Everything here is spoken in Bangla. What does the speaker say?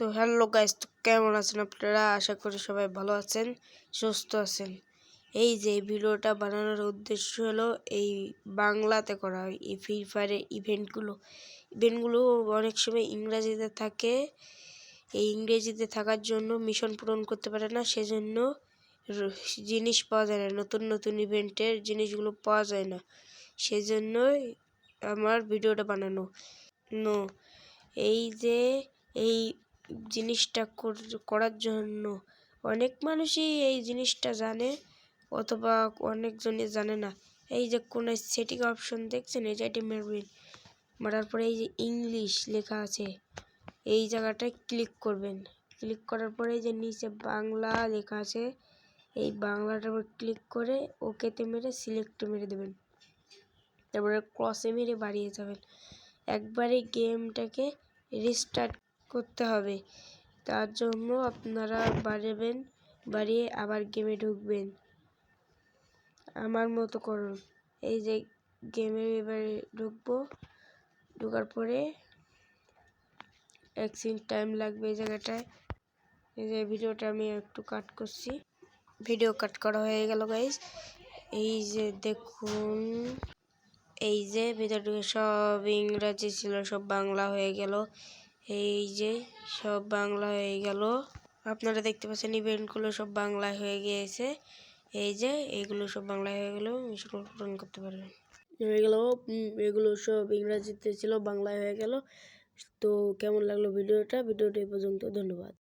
তো হ্যালো গাইস, তো কেমন আছেন আপনারা? আশা করি সবাই ভালো আছেন, সুস্থ আছেন। এই যে ভিডিওটা বানানোর উদ্দেশ্য হলো এই বাংলাতে করা হয়, এই ফ্রি ফায়ারের ইভেন্টগুলো ইভেন্টগুলো অনেক সময় ইংরাজিতে থাকে। এই ইংরেজিতে থাকার জন্য মিশন পূরণ করতে পারে না, সেজন্য জিনিস পাওয়া যায় না, নতুন নতুন ইভেন্টের জিনিসগুলো পাওয়া যায় না। সেজন্যই আমার ভিডিওটা বানানো। নো, এই যে এই জিনিসটা কর- করার জন্য। অনেক মানুষই এই জিনিসটা জানে, অথবা অনেকজনই জানে না। এই যে কোনো সেটিং অপশন দেখছেন, এই এটি মারবেন মারার পরে এই যে ইংলিশ লেখা আছে, এই জায়গাটায় ক্লিক করবেন। ক্লিক করার পরে এই যে নিচে বাংলা লেখা আছে, এই বাংলাটার উপর ক্লিক করে ওকেতে মেরে সিলেক্ট মেরে দেবেন। তারপরে ক্রসে মেরে বাড়িয়ে যাবেন। একবারে গেমটাকে রিস্টার্ট করতে হবে। তার জন্য আপনারা বাড়াবেন, বাড়িয়ে আবার গেমে ঢুকবেন। আমার মতো করুন। এই যে গেমে এবারে ঢুকবো। ঢোকার পরে এক সেকেন্ড টাইম লাগবে এই জায়গাটায়। এই যে ভিডিওটা আমি একটু কাট করছি। ভিডিও কাট করা হয়ে গেল গাইজ এই যে দেখুন। এই যে ভিতরটুকু সব ইংরাজি ছিল, সব বাংলা হয়ে গেল। এই যে সব বাংলা হয়ে গেল। আপনারা দেখতে পাচ্ছেন ইভেন্টগুলো সব বাংলা হয়ে গিয়েছে। এই যে এগুলো সব বাংলা হয়ে গেল মিশন পূরণ করতে পারবেন। হয়ে গেল এগুলো সব ইংরাজিতে ছিল, বাংলায় হয়ে গেল। তো কেমন লাগল ভিডিওটা? ভিডিওটা এই পর্যন্ত, ধন্যবাদ।